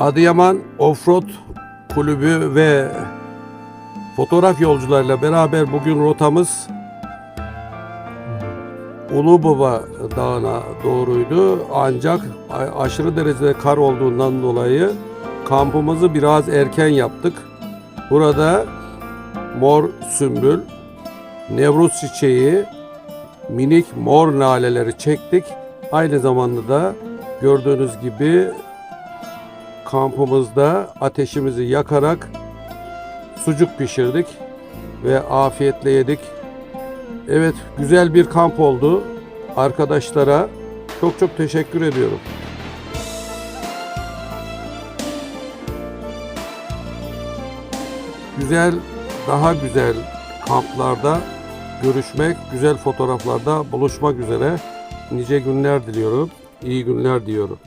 Adıyaman Offroad Kulübü ve fotoğraf yolcularıyla beraber bugün rotamız Ulubaba Dağı'na doğruydu. Ancak aşırı derecede kar olduğundan dolayı kampımızı biraz erken yaptık. Burada mor sümbül, nevruz çiçeği, minik mor laleleri çektik. Aynı zamanda da gördüğünüz gibi kampımızda ateşimizi yakarak sucuk pişirdik ve afiyetle yedik. Evet, güzel bir kamp oldu. Arkadaşlara çok çok teşekkür ediyorum. Güzel, daha güzel kamplarda görüşmek, güzel fotoğraflarda buluşmak üzere. Nice günler diliyorum. İyi günler diyorum.